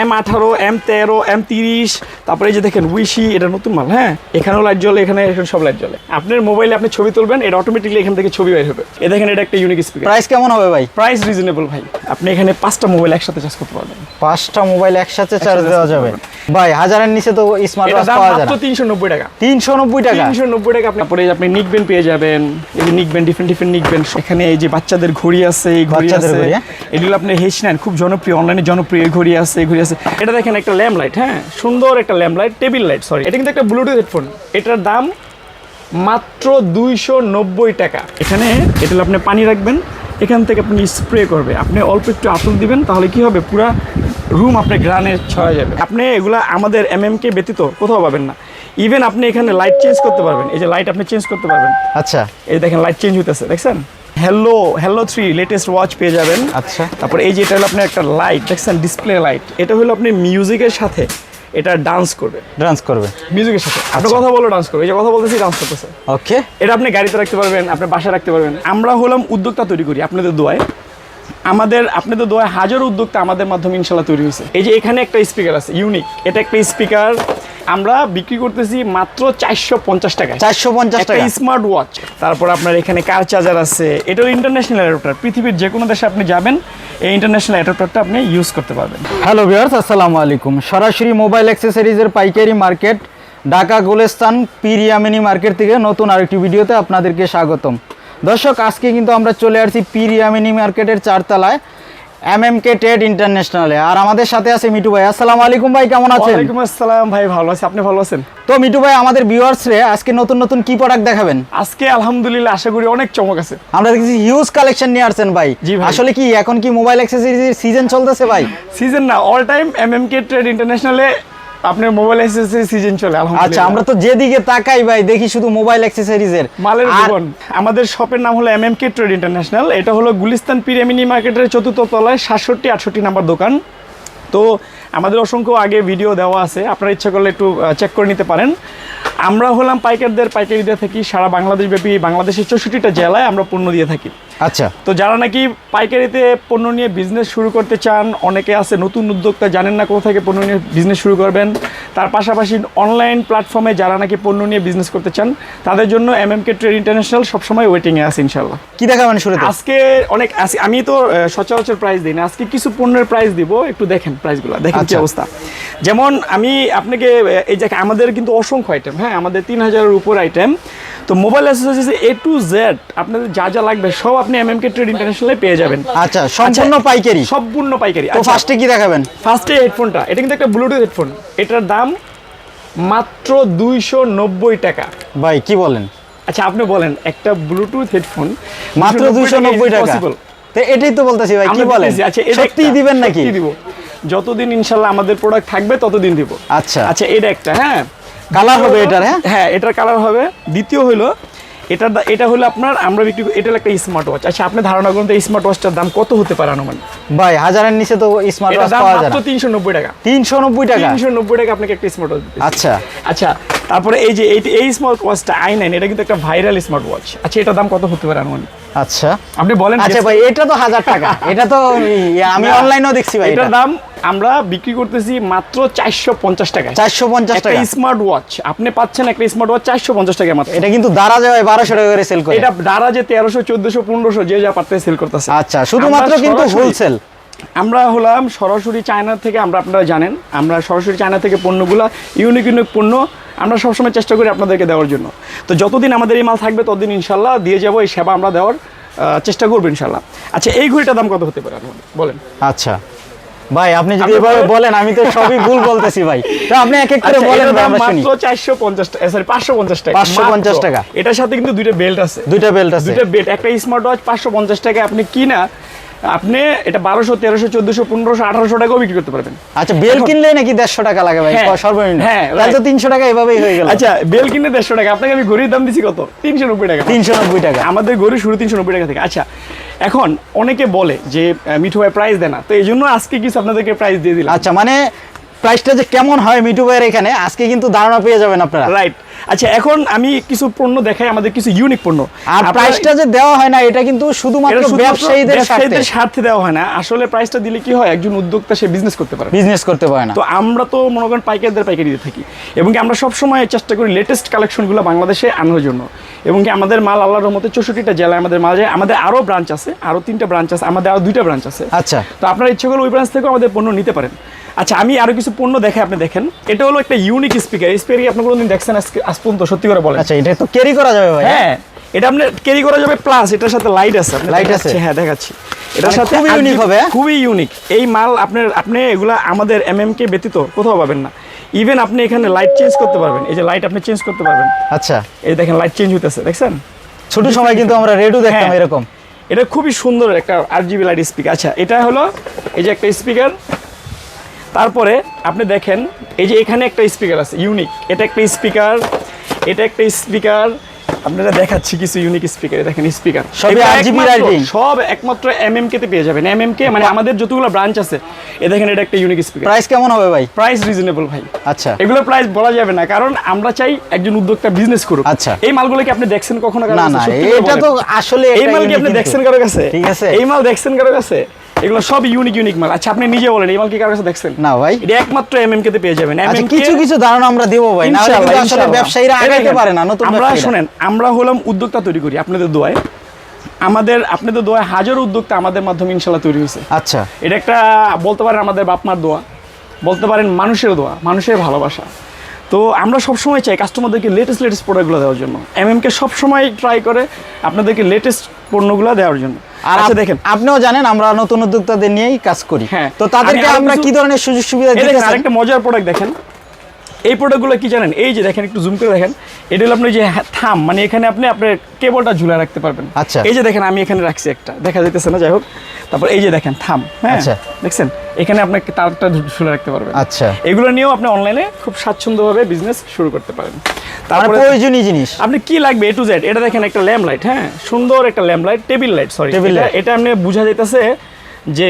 M আঠারো M তেরো M তিরিশ তারপরে এই যে দেখেন উইশি এটা নতুন মাল হ্যাঁ? এখানেও লাইট জ্বলে এখানে এখানে সব লাইট জ্বলে। আপনার মোবাইলে আপনি ছবি তুলবেন এটা অটোমেটিকলি এখান থেকে ছবি বের হবে। এ দেখেন এটা একটা ইউনিক স্পিকার প্রাইস কেমন হবে ভাই? প্রাইস রিজনেবল ভাই। আপনি এখানে পাঁচটা মোবাইল একসাথে চার্জ করতে পারবেন। পাঁচটা মোবাইল একসাথে চার্জ দেওয়া যাবে। ভাই হাজারের নিচে তো স্মার্ট ওয়াচ পাওয়া যায় না। তিনশো নব্বই টাকা। তিনশো নব্বই টাকা? তিনশো নব্বই টাকা আপনি পরে আপনি নিকবেন পেয়ে যাবেন এই যে নিকবেন ডিফারেন্ট ডিফারেন্ট নিকবেন এখানে এই যে বাচ্চাদের ঘড়ি আছে এই ঘড়ি আছে? এগুলো আপনি হেস নেন খুব জনপ্রিয় অনলাইনে জনপ্রিয় ঘড়ি আছে এই ঘড়ি আছে। এটা দেখেন একটা ল্যাম্প লাইট হ্যাঁ? সুন্দর একটা lamp light table light sorry এটা কিন্তু একটা ব্লুটুথ হেডফোন এটার দাম মাত্র দুইশো নব্বই টাকা। এখানে এটা আপনি পানি রাখবেন এখান থেকে আপনি স্প্রে করবে। আপনি অল্প একটু আতর দিবেন তাহলে কি হবে? পুরা রুম আপনি গ্রানে ছড়া যাবে। আপনি এগুলা আমাদের এম এম কে ব্যতীত কোথাও পাবেন না। ইভেন আপনি এখানে লাইট চেঞ্জ করতে পারবেন। এই যে লাইট আপনি চেঞ্জ করতে পারবেন। আচ্ছা। এই দেখেন লাইট চেঞ্জ হইতেছে দেখছেন? Hello hello three latest watch পেয়ে যাবেন। আচ্ছা। তারপর এই যে এটা হলো আপনার একটা লাইট দেখছেন? ডিসপ্লে লাইট এটা হলো আপনি মিউজিকের সাথে এটা ডান্স করবে। ডান্স করবে। মিউজিকের সাথে। আপনি আচ্ছা। কথা বলো ডান্স করবে। এই যে কথা বলতেছি ডান্স করতেছে। ওকে এটা আপনি গাড়িতে রাখতে পারবেন আপনি বাসায় রাখতে পারবেন। আমরা হলাম উদ্যোক্তা তৈরি করি আপনাদের দোয়ায়। আমাদের আপনাদের দোয়ায় হাজার উদ্যোক্তা আমাদের মাধ্যমে ইনশাল্লাহ তৈরি হয়েছে। এই যে এখানে একটা স্পিকার আছে ইউনিক এটা একটা স্পিকার আমরা বিক্রি করতেছি মাত্র চারশো পঞ্চাশ টাকায়। চারশো পঞ্চাশ টাকা। স্মার্ট ওয়াচ তারপর আপনার এখানে কার চার্জার আছে। এটাও ইন্টারন্যাশনাল অ্যাডাপ্টার পৃথিবীর যে কোনো দেশে আপনি যাবেন এই ইন্টারন্যাশনাল অ্যাডাপ্টারটা আপনি ইউজ করতে পারবেন। হ্যালো ভিউয়ার্স আসসালামু আলাইকুম। সরাসরি মোবাইল অ্যাক্সেসরিজের পাইকারি মার্কেট ঢাকা গোলেস্তান পিরিয়ামিনি মার্কেট থেকে নতুন আরেকটি ভিডিওতে আপনাদেরকে স্বাগতম। দর্শক আজকে কিন্তু আমরা চলে আসছি পিরিয়ামিনি মার্কেটের চারতলায় এম এম কে টেড ইন্টারন্যাশনালে আর আমাদের সাথে আছে মিটু ভাই। আসসালামু আলাইকুম ভাই কেমন আছেন? ওয়ালাইকুম আসসালাম ভাই ভালো আছি। আপনি ভালো আছেন? তো মিটু ভাই আমাদের ভিউয়ার্সরে আজকে নতুন নতুন কি প্রোডাক্ট দেখাবেন? আজকে আলহামদুলিল্লাহ আশা করি অনেক চমক আছে। আমরা দেখছি হিউজ কালেকশন নিয়ে আসছেন ভাই। আসলে কি এখন কি মোবাইল অ্যাক্সেসরিজের সিজন চলতেছে ভাই? সিজন না all time M M K trade ইন্টারন্যাশনালে আপনার মোবাইল এসেসরি সিজন চলে আচ্ছা আমরা তো যেদিকে তাকাই ভাই দেখি শুধু মোবাইল অ্যাক্সেসরিজের মালের জীবন। আমাদের শপের নাম হলো M M K trade international এটা হলো গুলিস্তান পিরামিনি মার্কেটের চতুর্থ তলায় সাতষট্টি আটষট্টি নাম্বার দোকান। তো আমাদের অসংখ্য আগে ভিডিও দেওয়া আছে আপনারা ইচ্ছা করলে একটু চেক করে নিতে পারেন। আমরা হলাম পাইকারদের পাইকারি দিয়ে থাকি সারা বাংলাদেশ ব্যাপী বাংলাদেশের চৌষট্টিটা জেলায় আমরা পণ্য দিয়ে থাকি। আচ্ছা। তো যারা নাকি পাইকারিতে পণ্য নিয়ে বিজনেস শুরু করতে চান অনেকে আছে নতুন উদ্যোক্তা জানেন না কোথা থেকে পণ্য নিয়ে বিজনেস শুরু করবেন। তার পাশাপাশি অনলাইন প্ল্যাটফর্মে যারা নাকি পণ্য নিয়ে বিজনেস করতে চান তাদের জন্য M M K trade international সবসময় ওয়েটিংয়ে আছে ইনশাল্লাহ কি দেখাবেন শুরুতে? আজকে অনেক আমি তো সচরাচর প্রাইস দিই না। আজকে কিছু পণ্যের প্রাইস দিব একটু দেখেন প্রাইসগুলো দেখেন কি আচ্ছা। অবস্থা। যেমন আমি আপনাকে এই যে আমাদের কিন্তু অসংখ্য আইটেম হ্যাঁ আমাদের তিন হাজারের উপর আইটেম তো mobile accessories A to Z আপনাদের যা যা লাগবে সব আপনি এম এম কে ট্রেড ইন্টারন্যাশনালে পেয়ে যাবেন। আচ্ছা সম্পূর্ণ পাইকারি? সম্পূর্ণ পাইকারি। তো ফার্স্টে কি দেখাবেন? ফার্স্টে হেডফোনটা এটা কিন্তু একটা ব্লুটুথ হেডফোন এটার দাম মাত্র দুইশো নব্বই টাকা। ভাই কি বলেন? আচ্ছা আপনি বলেন একটা ব্লুটুথ হেডফোন মাত্র দুশো নব্বই টাকা তো এটাই তো বলতেছি ভাই কি বলেন। আচ্ছা সত্যিই দিবেন নাকি? দিব। যতদিন ইনশাল্লাহ আমাদের প্রোডাক্ট থাকবে ততদিন দিব। আচ্ছা। আচ্ছা এটা একটা হ্যাঁ। কালার হবে এটার হ্যাঁ? হ্যাঁ এটার কালার হবে। দ্বিতীয় হলো এটা এটা হলো আপনার আমরা বিক্রি এটা একটা স্মার্ট ওয়াচ আচ্ছা আপনি ধারণা করুন তো স্মার্ট ওয়াচটার দাম কত হতে পারে আনুমানিক? ভাই হাজারের নিচে তো স্মার্ট ওয়াচ পাওয়া যায় না। তিনশো নব্বই টাকা। তিনশো নব্বই টাকা? তিনশো নব্বই টাকা আপনাকে একটা স্মার্ট ওয়াচ আচ্ছা। আচ্ছা তারপরে এই যে এই- স্মার্ট ওয়াচটা আই নাইন এটা কিন্তু একটা ভাইরাল স্মার্ট ওয়াচ আচ্ছা এটার দাম কত হতে পারে আনুমানিক? আচ্ছা। আপনি বলেন আচ্ছা ভাই এটা তো হাজার টাকা। এটা তো আমি অনলাইনেও দেখছি ভাই এটার এটা। দাম আমরা বিক্রি করতেছি মাত্র চারশো পঞ্চাশ টাকায়। চারশো পঞ্চাশ টাকা। স্মার্ট ওয়াচ আপনি পাচ্ছেন একটা স্মার্ট ওয়াচ চারশো পঞ্চাশ টাকা মাত্র এটা কিন্তু দাঁড়া যাবে বারোশো টাকা করে সেল করে। এটা দ্বারা যে তেরোশো চোদ্দশো পনেরোশো যে যা পারতে সেল করতেছে। আচ্ছা শুধুমাত্র কিন্তু হোলসেল আমরা হলাম সরাসরি চায়না থেকে আমরা আপনারা জানেন আমরা সরাসরি চায়না থেকে পণ্যগুলো ইউনিক ইউনিক পণ্য আমরা সবসময় চেষ্টা করি আপনাদেরকে দেওয়ার জন্য। তো যতদিন আমাদের এই মাল থাকবে ততদিন ইনশাল্লাহ দিয়ে যাব এই সেবা আমরা দেওয়ার চেষ্টা করব ইনশাল্লাহ। আচ্ছা এই ঘড়িটার দাম কত হতে পারে? বলেন। আচ্ছা। ভাই আপনি যদি এভাবে বলেন। আমি তো সবই ভুল বলতেছি ভাই। তো আপনি এক এক করে আচ্ছা, বলেন ভাই, আমরা শুনি। মাত্র চারশো পঞ্চাশ টাকা সরি পাঁচশো পঞ্চাশ টাকা। 550 মাত্র। টাকা। এটার সাথে কিন্তু দুইটা বেল্ট আছে। দুইটা বেল্ট আছে। দুইটা বেল্ট একটা স্মার্ট ওয়াচ পাঁচশো পঞ্চাশ টাকা আপনি কিনা আপনি এটা বারোশো তেরোশো চোদ্দশো পনেরোশো আঠারোশো টাকাও বিক্রি করতে পারবেন। আচ্ছা বেল কিনলে নাকি দেড়শো টাকা লাগে ভাই হ্যাঁ, সর্বনিম্ন? হ্যাঁ, তাহলে তো তিনশো টাকা এভাবেই হয়ে গেল। আচ্ছা বেল কিনে দেড়শো টাকা আপনাকে আমি ঘড়ির দাম দিচ্ছি কত? তিনশো নব্বই টাকা। তিনশো নব্বই টাকা। আমাদের গরু শুরু তিনশো নব্বই টাকা থেকে। আচ্ছা এখন অনেকে বলে যে মিঠু ভাই প্রাইস দেয় না। তো এই জন্য আজকে কিছু আপনাদেরকে প্রাইস দিয়ে দিলাম। আচ্ছা মানে প্রাইসটা যে কেমন হয় মিটু ভাইয়ের এখানে আজকে কিন্তু ধারণা পেয়ে যাবেন আপনারা। রাইট আচ্ছা এখন আমি কিছু পণ্য দেখাই আমাদের কিছু ইউনিক পণ্য। আর প্রাইসটা যে দেওয়া হয় না এটা কিন্তু শুধুমাত্র ব্যবসায়ীদের স্বার্থে। ব্যবসায়ীদের স্বার্থে দেওয়া হয় না। আসলে প্রাইসটা দিলে কি হয় একজন উদ্যোক্তা সে বিজনেস করতে পারে। বিজনেস করতে পারে না। তো আমরা তো মনে করেন পাইকারদের পাইকারি দিয়ে থাকি। এবং আমরা সবসময় চেষ্টা করি লেটেস্ট কালেকশনগুলো বাংলাদেশে আনার জন্য। এবং কি আমাদের মাল আল্লাহর মধ্যে চৌষট্টিটা জেলায় আমাদের মাল যায়। আমাদের আরও ব্রাঞ্চ আছে আরও তিনটা ব্রাঞ্চ আছে আমাদের আরও দুইটা ব্রাঞ্চ আছে। আচ্ছা। তো আপনার ইচ্ছে করলে ওই ব্রাঞ্চ থেকেও আমাদের পণ্য নিতে পারেন। আচ্ছা আমি আরও কিছু পণ্য দেখে আপনি দেখেন। এটা হলো একটা ইউনিক স্পিকার এই স্পিকার আপনি কোনোদিন দেখছেন আজকে? আজ পর্যন্ত সত্যি করে বলেন। আচ্ছা এটা তো ক্যারি করা যাবে ভাই। হ্যাঁ এটা আপনি ক্যারি করা যাবে প্লাস এটার সাথে লাইট আছে। Light আছে? হ্যাঁ দেখাচ্ছি। এটার মানে সাথে খুবই আর unique কি- হবে? খুবই ইউনিক এই মাল আপনার আপনি এগুলা আমাদের এমএম কে ব্যতীত কোথাও পাবেন না। ইভেন আপনি এখানে লাইট চেঞ্জ করতে পারবেন। এই যে লাইট আপনি চেঞ্জ করতে পারবেন। আচ্ছা। এই দেখেন লাইট চেঞ্জ হইতেছে দেখছেন? ছোট সময় কিন্তু আমরা রেডও দেখতাম হ্যাঁ। এরকম। এটা খুবই সুন্দর একটা আর জিবি লাইট স্পিকার আচ্ছা এটা হলো এই যে একটা স্পিকার তারপরে আপনি দেখেন এই যে এখানে একটা স্পিকার আছে ইউনিক এটা একটা স্পিকার এটা একটা স্পিকার আপনারা দেখাচ্ছি কিছু ইউনিক স্পিকার দেখেন স্পিকার সবই 8GB lighting। সব একমাত্র এমএম কে তে পেয়ে যাবেন। এমএম কে মানে আমাদের যতগুলো ব্রাঞ্চ আছে এ দেখেন এটা একটা ইউনিক স্পিকার প্রাইস কেমন হবে ভাই? প্রাইস রিজনেবল ভাই। আচ্ছা। এগুলো প্রাইস বলা যাবে না কারণ আমরা চাই একজন উদ্যোক্তা বিজনেস করুক। আচ্ছা। এই মালগুলো কি আপনি দেখছেন কখনো না না এটা তো আসলে এই মাল কি আপনি দেখছেন কারও কাছে? ঠিক আছে। এই মাল দেখছেন কারও কাছে? এগুলো সব ইউনিক ইউনিক মাল। আচ্ছা আপনি নিজে বলেন এই মাল কি কারও কাছে দেখছেন? না ভাই। এটা একমাত্র এমএম কে তে পেয়ে যাবেন। আচ্ছা এমএম কিছু কিছু ধারণা আমরা দেবো ভাই না হলে আসলে ব্যবসায়ীরা আগাইতে পারে না নতুন আমরা শুনেন আমরা হলাম উদ্যোক্তা তৈরি করি আপনাদের দোয়ায়। আমাদের আপনাদের দোয়ায় হাজারো উদ্যোক্তা আমাদের মাধ্যমে ইনশাল্লাহ তৈরি হয়েছে। আচ্ছা। এটা একটা বলতে পারেন আমাদের বাপ মার দোয়া বলতে পারেন মানুষের দোয়া মানুষের ভালোবাসা। তো আমরা সবসময় চাই কাস্টমারদেরকে লেটেস্ট লেটেস্ট প্রোডাক্টগুলো দেওয়ার জন্য। এমএমকে সবসময় ট্রাই করে আপনাদেরকে লেটেস্ট পণ্যগুলো দেওয়ার জন্য। আচ্ছা দেখেন। আপনিও জানেন আমরা নতুন উদ্যোক্তাদের নিয়েই কাজ করি। হ্যাঁ। তো তাদেরকে আমরা কি ধরনের সুযোগ সুবিধা দিতে আরেকটা মজার প্রোডাক্ট দেখেন। এই প্রোডাক্টগুলো কি জানেন? এই যে দেখেন একটু জুম করে দেখেন। এটা হলো আপনি যে থাম মানে এখানে আপনি আপনার কেবলটা ঝুলে রাখতে পারবেন। আচ্ছা। এই যে দেখেন আমি এখানে রাখছি একটা। দেখা যাইতেছে না যাই হোক। তারপর এই যে দেখেন থাম হ্যাঁ? আচ্ছা। দেখছেন? এখানে আপনি তারটা ঝুলে রাখতে পারবেন। আচ্ছা। এগুলো নিয়েও আপনি অনলাইনে খুব স্বাচ্ছন্দ্যভাবে বিজনেস শুরু করতে পারেন। মানে তারপরে প্রয়োজনীয় জিনিস। আপনি কি লাগবে এ টু জেড এটা দেখেন একটা ল্যাম্প লাইট হ্যাঁ? সুন্দর একটা lamp light table light sorry Table light। এটা আপনি বোঝা যাইতেছে যে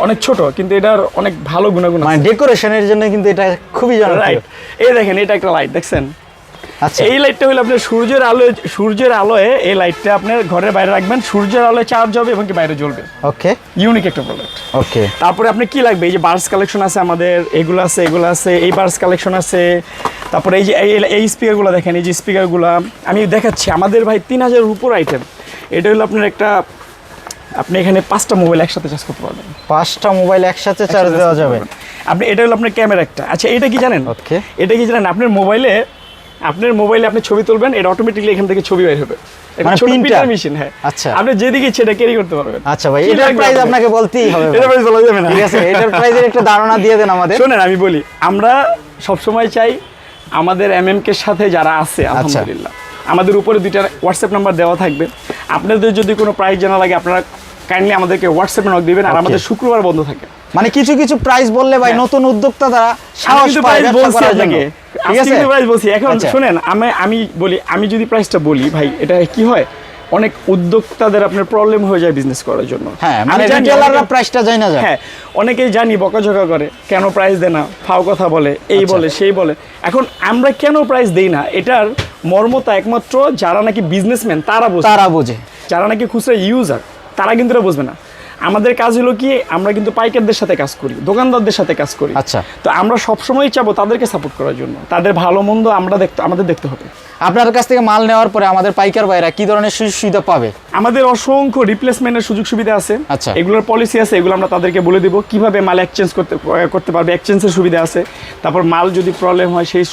অনেক ছোট কিন্তু এটার অনেক ভালো গুণাগুণ মানে ডেকোরেশনের জন্য কিন্তু এটা খুবই রাইট এই দেখেন এটা একটা লাইট দেখছেন? আচ্ছা। এই লাইটটা হলো আপনার সূর্যের আলোয় সূর্যের আলোয় এই লাইটটা আপনার ঘরের বাইরে রাখবেন সূর্যের আলোয় চার্জ হবে এবং কি বাইরে জ্বলবে। ওকে ইউনিক একটা প্রোডাক্ট ওকে তারপরে আপনি কি লাগবে? এই যে বার্স কালেকশন আছে আমাদের এগুলো আছে এগুলো আছে এই বার্স কালেকশন আছে তারপরে এই যে এই- এই স্পিকারগুলো দেখেন এই যে স্পিকারগুলো আমি দেখাচ্ছি আমাদের ভাই তিন হাজারের উপর আইটেম এটা হলো আপনার একটা আপনি এখানে পাঁচটা মোবাইল একসাথে চার্জ করতে পারবেন। পাঁচটা মোবাইল একসাথে চার্জ দেওয়া যাবে। আপনি এটা হলো আপনার ক্যামেরা একটা। আচ্ছা এটা কি জানেন? Okay. এটা কি জানেন? আপনার মোবাইলে আপনার মোবাইলে আপনি ছবি তুলবেন এটা অটোমেটিকলি এখান থেকে ছবি বের হবে। মানে মেশিন হ্যাঁ। আচ্ছা। আপনি যেদিকে ইচ্ছে এটা ক্যারি করতে পারবেন। আচ্ছা ভাই এটার প্রাইস আপনাকে বলতেই হবে এটা প্রাইস বলা যাবে না। ঠিক আছে এটার প্রাইসের একটা ধারণা দিয়ে দেন আমাদের। শোনেন আমি বলি আমরা সবসময় চাই আমাদের এমএম কে সাথে যারা আছে আচ্ছা। আলহামদুলিল্লাহ। আমাদের উপরে দুইটা হোয়াটসঅ্যাপ নাম্বার দেওয়া থাকবে। আপনাদের যদি কোনো প্রাইস জানা লাগে আপনারা কাইন্ডলি আমাদেরকে হোয়াটসঅ্যাপে নক দিবেন আর আমাদের শুক্রবার বন্ধ থাকে। মানে কিছু কিছু প্রাইস বললে ভাই। নতুন উদ্যোক্তা দ্বারা সাহস পায় প্রাইস ব্যবসা বলছি করার জন্য। ঠিক আছে? প্রাইস বলছি। এখন আচ্ছা। শুনেন আমি আমি বলি আমি যদি প্রাইসটা বলি ভাই এটা কি হয়? অনেক উদ্যোক্তাদের আপনার প্রবলেম হয়ে যায় বিজনেস করার জন্য। হ্যাঁ মানে জানি রিটেলাররা প্রাইসটা যায় না। যায় হ্যাঁ অনেকেই জানি বকাঝকা করে কেন প্রাইস দেয় না? ফাও কথা বলে এই আচ্ছা। বলে সেই বলে। এখন আমরা কেন প্রাইস দেই না? এটার মর্মতা একমাত্র যারা নাকি বিজনেসম্যান তারা বোঝে। তারা বোঝে। যারা নাকি খুচরা ইউজার তারা কিন্তু বুঝবে না। আমাদের কাজ হলো কি আমরা কিন্তু পাইকারদের সাথে কাজ করি দোকানদারদের সাথে কাজ করি। আচ্ছা। তো আমরা সবসময় চাবো তাদেরকে সাপোর্ট করার জন্য। তাদের ভালো মন্দ আমরা দেখতে আমাদের দেখতে হবে। আপনার কাছ থেকে মাল নেওয়ার পরে আমাদের পাইকার ভাইরা কি ধরনের সুযোগ সুবিধা পাবে? আমাদের অসংখ্য রিপ্লেসমেন্টের সুযোগ সুবিধা আছে। আচ্ছা। এগুলোর পলিসি আছে এগুলো আমরা তাদেরকে বলে দেবো। কীভাবে মাল এক্সচেঞ্জ করতে করতে পারবে? এক্সচেঞ্জের সুবিধা আছে। তারপর মাল যদি প্রবলেম হয় সেই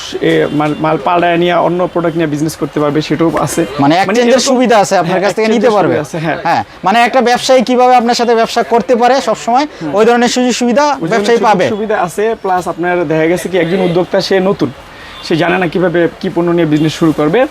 মাল- পাল্টায় নিয়ে অন্য প্রোডাক্ট নিয়ে বিজনেস করতে পারবে সেটাও আছে। মানে এক্সচেঞ্জের সুবিধা আছে আপনার কাছ থেকে নিতে পারবে। হ্যাঁ। হ্যাঁ মানে একটা ব্যবসায়ী কীভাবে আপনার সাথে ব্যবসা করতে পারে সব সময় ওই ধরনের সুযোগ সুবিধা ব্যবসায়ী পাবে। সুবিধা আছে প্লাস আপনার দেখা গেছে কি একজন উদ্যোক্তা সে নতুন সে জানে না কীভাবে কি পণ্য নিয়ে বিজনেস শুরু করবে।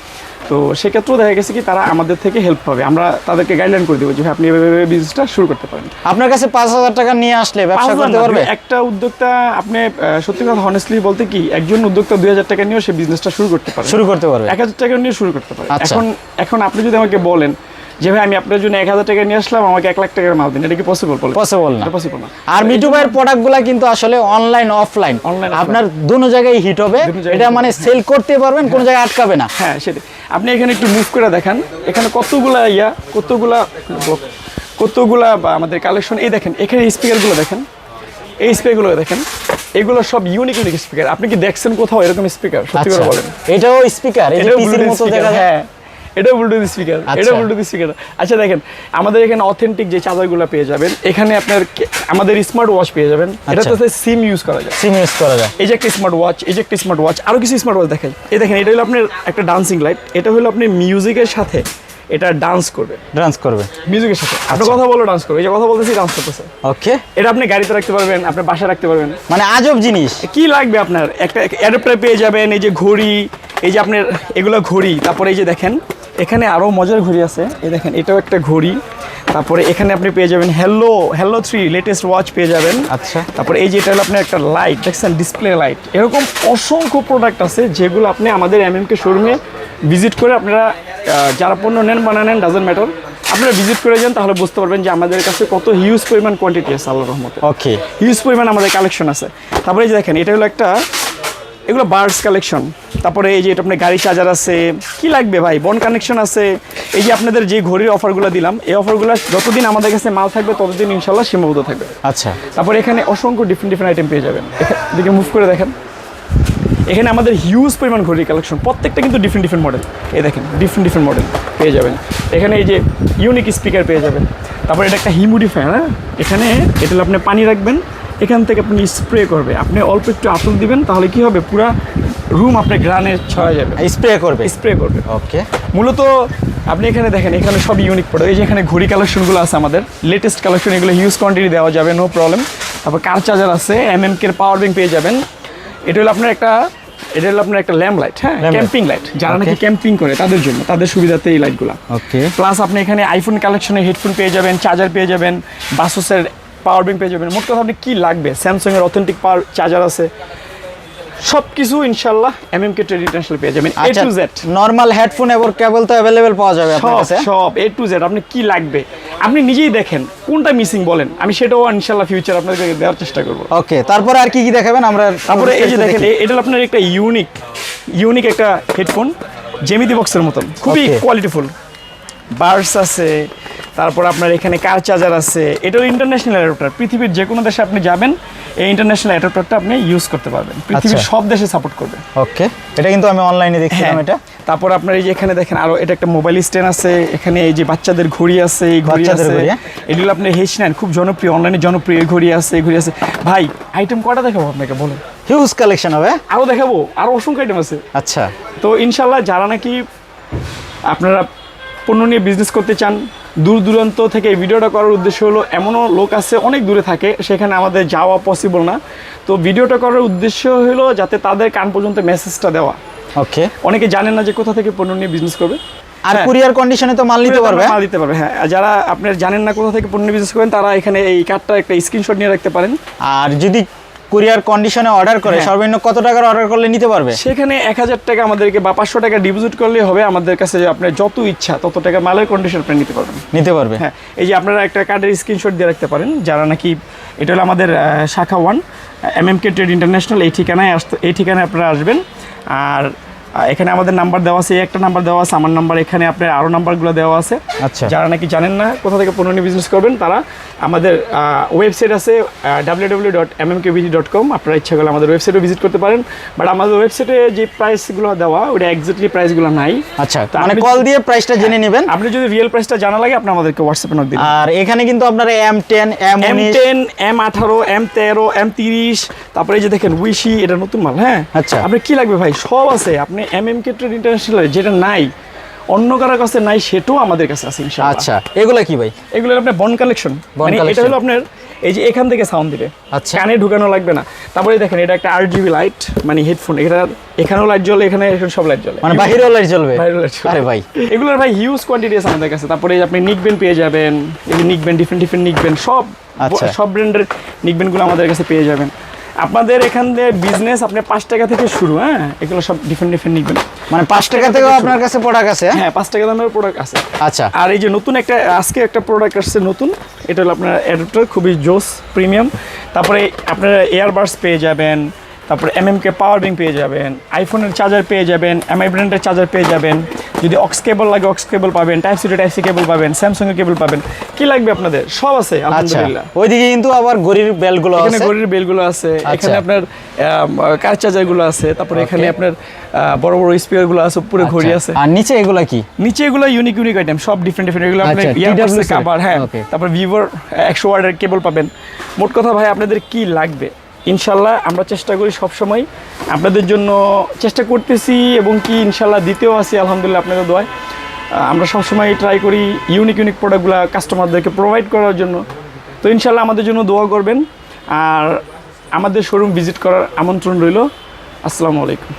তো সেক্ষেত্রেও দেখা গেছে কি তারা আমাদের থেকে হেল্প পাবে। আমরা তাদেরকে গাইডলাইন করে দেবো যে আপনি এভাবে বিজনেসটা শুরু করতে পারেন। আপনার কাছে পাঁচ হাজার টাকা নিয়ে আসলে ব্যবসা করতে পারবে? একটা উদ্যোক্তা আপনি সত্যি কথা হনেস্টলি বলতে কি একজন উদ্যোক্তা দুই হাজার টাকা নিয়েও সে বিজনেসটা শুরু করতে পারে শুরু করতে পারবে। এক হাজার টাকা নিয়ে শুরু করতে পারে আচ্ছা। এখন এখন আপনি যদি আমাকে বলেন যে ভাই আমি আপনার জন্য এক হাজার টাকা নিয়ে আসলাম আমাকে এক লাখ টাকার মাল দিন। এটা কি পসিবল বলে পসিবল না। পসিবল না। আর মিটু ভাইয়ের প্রোডাক্টগুলো কিন্তু আসলে অনলাইন অফলাইন আপনার দুনো জায়গায় হিট হবে। এটা মানে সেল করতে পারবেন কোনো জায়গায় আটকাবে না। হ্যাঁ সেটাই। আপনি এখানে একটু মুভ করে দেখেন। এখানে কতগুলা ইয়া কতগুলা কতগুলা বা আমাদের কালেকশন এই দেখেন এখানে স্পিকারগুলো দেখেন। এই স্পিকারগুলো দেখেন। এগুলো সব ইউনিক ইউনিক স্পিকার আপনি কি দেখছেন কোথাও এরকম স্পিকার সত্যি করে আচ্ছা। বলেন। এটাও স্পিকার এটা পিসির মতো দেখা যায়। এটাও ব্লুটুথ স্পিকার। এটাও ব্লুটুথ স্পিকার আচ্ছা দেখেন আমাদের এখানে অথেন্টিক যে চার্জারগুলো পেয়ে যাবেন এখানে আপনার আমাদের স্মার্ট ওয়াচ পেয়ে যাবেন। এটা আচ্ছা। তো সিম ইউজ করা যায়। সিম ইউজ করা যায়। এই যে একটা স্মার্ট ওয়াচ এই যে একটা স্মার্ট ওয়াচ আরও কিছু স্মার্ট ওয়াচ দেখাই। এই দেখেন এটা হলো আপনার একটা ডান্সিং লাইট এটা হলো আপনি মিউজিকের সাথে এটা ডান্স করবে। ডান্স করবে। মিউজিকের সাথে। আপনি আচ্ছা। কথা বলো ডান্স করবে। এই যে কথা বলতেছি ডান্স করতেছে। ওকে এটা আপনি গাড়িতে রাখতে পারবেন আপনার বাসায় রাখতে পারবেন। মানে আজব জিনিস। কি লাগবে আপনার? একটা অ্যাডাপ্টার পেয়ে যাবেন এই যে ঘড়ি এই যে আপনার এগুলো ঘড়ি তারপরে এই যে দেখেন এখানে আরও মজার ঘড়ি আছে। এই দেখেন এটাও একটা ঘড়ি। তারপরে এখানে আপনি পেয়ে যাবেন hello hello three latest watch পেয়ে যাবেন। আচ্ছা। তারপরে এই যে এটা হলো আপনার একটা লাইট দেখছেন ডিসপ্লে লাইট এরকম অসংখ্য প্রোডাক্ট আছে যেগুলো আপনি আমাদের এমএমকে শোরুমে ভিজিট করে আপনারা যারা পণ্য নেন বা না নেন ডাজেন্ট ম্যাটার আপনারা ভিজিট করে যান তাহলে বুঝতে পারবেন যে আমাদের কাছে কত হিউজ পরিমাণ কোয়ান্টিটি আছে আল্লাহ রহমতে। ওকে হিউজ পরিমাণ আমাদের কালেকশন আছে। তারপরে এই যে দেখেন এটা হলো একটা এগুলো বার্ডস কালেকশন তারপরে এই যে এটা আপনার গাড়ি চার্জার আছে কি লাগবে ভাই? বন কানেকশন আছে। এই যে আপনাদের যে ঘড়ির অফারগুলো দিলাম এই অফারগুলো যতদিন আমাদের কাছে মাল থাকবে ততদিন ইনশাল্লাহ সীমাবদ্ধ থাকবে। আচ্ছা। তারপরে এখানে অসংখ্য ডিফারেন্ট ডিফারেন্ট আইটেম পেয়ে যাবেন। এদিকে মুভ করে দেখেন। এখানে আমাদের হিউজ পরিমাণ ঘড়ির কালেকশন প্রত্যেকটা কিন্তু ডিফারেন্ট ডিফারেন্ট মডেল এই দেখেন ডিফারেন্ট ডিফারেন্ট মডেল পেয়ে যাবেন। এখানে এই যে ইউনিক স্পিকার পেয়ে যাবেন। তারপরে এটা একটা হিউমিডিফায়ার হ্যাঁ? এখানে এটা আপনি পানি রাখবেন। এখান থেকে আপনি স্প্রে করবে। আপনি অল্প একটু আতর দিবেন তাহলে কি হবে? পুরা রুম আপনার গ্রানে ছড়া যাবে। স্প্রে করবে? স্প্রে করবে। ওকে মূলত আপনি এখানে দেখেন এখানে সব ইউনিক প্রোডাক্ট এই যে এখানে ঘড়ি কালেকশনগুলো আছে আমাদের লেটেস্ট কালেকশন এগুলো হিউজ কোয়ান্টিটি দেওয়া যাবে নো প্রবলেম তারপর কার চার্জার আছে এম এম কের পাওয়ার ব্যাংক পেয়ে যাবেন। এটা হলো আপনার একটা এটা হলো আপনার একটা ল্যাম্প লাইট হ্যাঁ? ক্যাম্পিং লাইট যারা নাকি ক্যাম্পিং করে তাদের জন্য তাদের সুবিধাতে এই লাইটগুলো ওকে প্লাস আপনি এখানে আইফোন কালেকশনের হেডফোন পেয়ে যাবেন চার্জার পেয়ে যাবেন বাসোসের পাওয়ার ব্যাংক পেয়ে যাবেন। মোট কথা আপনি কী লাগবে? স্যামসাংয়ের অথেন্টিক পাওয়ার চার্জার আছে। সব কিছু ইনশাল্লাহ M M K trade international পেয়ে যাবেন A to Z normal headphone এবং কেবল তো অ্যাভেলেবেল পাওয়া যাবে আপনার কাছে? সব এ টু জেড আপনি কি লাগবে? আপনি নিজেই দেখেন কোনটা মিসিং বলেন আমি সেটাও ইনশাল্লাহ ফিউচার আপনাদের দেওয়ার চেষ্টা করব। ওকে তারপরে আর কি কি দেখাবেন আমরা তারপরে এই যে দেখেন দেখি। এটা আপনার একটা ইউনিক ইউনিক একটা হেডফোন জেমিতি বক্সের মতন খুবই কোয়ালিটিফুল বার্স আছে তারপর আপনার এখানে কার চার্জার আছে। এটা হলো ইন্টারন্যাশনাল অ্যাডাপ্টার পৃথিবীর যে কোনো দেশে আপনি যাবেন এই ইন্টারন্যাশনাল অ্যাডাপ্টারটা আপনি ইউজ করতে পারবেন। পৃথিবীর আচ্ছা। সব দেশে সাপোর্ট করবে। ওকে এটা কিন্তু আমি অনলাইনে দেখছিলাম হ্যাঁ। এটা। তারপর আপনার এই যে এখানে দেখেন আরও এটা একটা মোবাইল স্ট্যান্ড আছে। এখানে এই যে বাচ্চাদের ঘড়ি আছে এই ঘড়ি আছে। হ্যাঁ? এগুলো আপনি হেস নেন খুব জনপ্রিয় অনলাইনে জনপ্রিয় ঘড়ি আছে এই ঘড়ি আছে। ভাই আইটেম কটা দেখাবো আপনাকে বলুন? হিউজ কালেকশন হবে। আরও দেখাবো আরও অসংখ্য আইটেম আছে। আচ্ছা। তো ইনশাল্লাহ যারা নাকি আপনারা পণ্য নিয়ে বিজনেস করতে চান দূর দূরান্ত থেকে এই ভিডিওটা করার উদ্দেশ্য হলো এমনও লোক আছে অনেক দূরে থাকে সেখানে আমাদের যাওয়া পসিবল না। তো ভিডিওটা করার উদ্দেশ্য হলো যাতে তাদের কান পর্যন্ত মেসেজটা দেওয়া। ওকে অনেকে জানেন না যে কোথা থেকে পণ্য নিয়ে বিজনেস করবে। আর হ্যাঁ। কুরিয়ার কন্ডিশনে তো মাল নিতে পারবে মাল দিতে পারবে হ্যাঁ। যারা আপনার জানেন না কোথা থেকে পণ্য বিজনেস করেন তারা এখানে এই কার্ডটা একটা স্ক্রিনশট নিয়ে রাখতে পারেন। আর যদি কুরিয়ার কন্ডিশনে অর্ডার করে হ্যাঁ। সর্বনিম্ন কত টাকার অর্ডার করলে নিতে পারবে? সেখানে এক হাজার টাকা আমাদেরকে বা পাঁচশো টাকা ডিপোজিট করলে হবে আমাদের কাছে যে আপনার যত ইচ্ছা তত টাকা মালের কন্ডিশন আপনি নিতে পারবেন। নিতে পারবে। হ্যাঁ এই যে আপনারা একটা কার্ডের স্ক্রিনশট দিয়ে রাখতে পারেন যারা নাকি এটা হলো আমাদের শাখা one M M K trade international এই ঠিকানায় আসতে এই ঠিকানায় আপনারা আসবেন। আর এখানে আমাদের নাম্বার দেওয়া আছে একটা নাম্বার দেওয়া আছে আমার নাম্বার এখানে আপনার আরও নাম্বারগুলো দেওয়া আছে। আচ্ছা। যারা নাকি জানেন না কোথা থেকে পণ্য নিয়ে বিজনেস করবেন তারা আমাদের ওয়েবসাইট আছে W W dot M M dot com আপনারা ইচ্ছা করলে আমাদের ওয়েবসাইটে ভিজিট করতে পারেন। বাট আমাদের ওয়েবসাইটে যে প্রাইসগুলো দেওয়া ওটা এক্সাক্টলি প্রাইসগুলো নাই। আচ্ছা মানে কল দিয়ে প্রাইসটা জেনে নেবেন। আপনি যদি রিয়েল প্রাইসটা জানা লাগে আপনি আমাদেরকে হোয়াটসঅ্যাপে নক দিন আর এখানে কিন্তু আপনারা M ten M M ten M আঠারো এম তেরো এম তিরিশ তারপরে যে দেখেন উইশি এটা নতুন মাল হ্যাঁ? আচ্ছা। আপনার কি লাগবে ভাই? সব আছে। আপনি M M K trade international যেটা নাই অন্য কারোর কাছে নাই সেটাও আমাদের কাছে আছে ইনশাআল্লাহ। আচ্ছা এগুলা কি ভাই? এগুলো আপনার বন কালেকশন মানে এটা হলো আপনার এই যে এখান থেকে সাউন্ড দিবে। আচ্ছা। কানে ঢুকানো লাগবে না। তারপরে দেখেন এটা একটা আট জিবি লাইট মানে হেডফোন এটা এখানেও লাইট জ্বলে এখানে এখানে সব লাইট জ্বলে। মানে বাহিরেও লাইট জ্বলবে? বাইরেও light জ্বলে। আরে ভাই। এগুলোর ভাই হিউজ কোয়ান্টিটি আছে আমাদের কাছে। তারপরে আপনি নিকবেন পেয়ে যাবেন এই যে নিকবেন ডিফারেন্ট ডিফারেন্ট নিকবেন সব আচ্ছা। সব ব্র্যান্ডের নিকবেনগুলো আমাদের কাছে পেয়ে যাবেন। আপনাদের এখান থেকে বিজনেস আপনি পাঁচ টাকা থেকে শুরু হ্যাঁ? এগুলো সব ডিফারেন্ট ডিফারেন্ট নিকবেন মানে পাঁচ টাকা থেকেও আপনার কাছে প্রোডাক্ট আছে হ্যাঁ? হ্যাঁ পাঁচ টাকা দামের প্রোডাক্ট আছে। আচ্ছা। আর এই যে নতুন একটা আজকে একটা প্রোডাক্ট আসছে নতুন এটা হলো আপনার অ্যাডাপ্টার খুবই জোস প্রিমিয়াম তারপরে আপনারা এয়ারবাডস পেয়ে যাবেন তারপরে এমএমকে পাওয়ার ব্যাংক পেয়ে যাবেন আইফোনের চার্জার পেয়ে যাবেন এমআই ব্র্যান্ডের চার্জার পেয়ে যাবেন। যদি অক্স কেবল লাগে অক্স কেবল পাবেন type C type C cable পাবেন স্যামসং এর কেবল পাবেন কি লাগবে আপনাদের? সব আছে আচ্ছা আলহামদুলিল্লাহ। ওইদিকে কিন্তু আবার গড়ির বেলগুলো এখানে আছে। ঘড়ির বেলগুলো আছে আচ্ছা। এখানে আপনার কার চার্জারগুলো আছে তারপরে এখানে আপনার বড় বড় স্পিকারগুলো আছে পুরো ঘড়ি আচ্ছা। আছে। আর নিচে এগুলা কি? নিচে এগুলো ইউনিক ইউনিক আইটেম সব ডিফারেন্ট ডিফারেন্ট এগুলো আপনার ইয়ারবাডস কাভার হ্যাঁ। তারপর ভিভোর একশো ওয়ার্ডের কেবল পাবেন। মোট কথা ভাই আপনাদের কি লাগবে? ইনশাল্লাহ আমরা চেষ্টা করি সবসময়। আপনাদের জন্য চেষ্টা করতেছি এবং কি ইনশাল্লাহ দিতেও আছি, আলহামদুলিল্লাহ আপনাদের দোয়ায়। আমরা সবসময় ট্রাই করি ইউনিক ইউনিক প্রোডাক্টগুলো কাস্টমারদেরকে প্রোভাইড করার জন্য। তো ইনশাল্লাহ আমাদের জন্য দোয়া করবেন। আর আমাদের শোরুম ভিজিট করার আমন্ত্রণ রইল। আসসালামু আলাইকুম।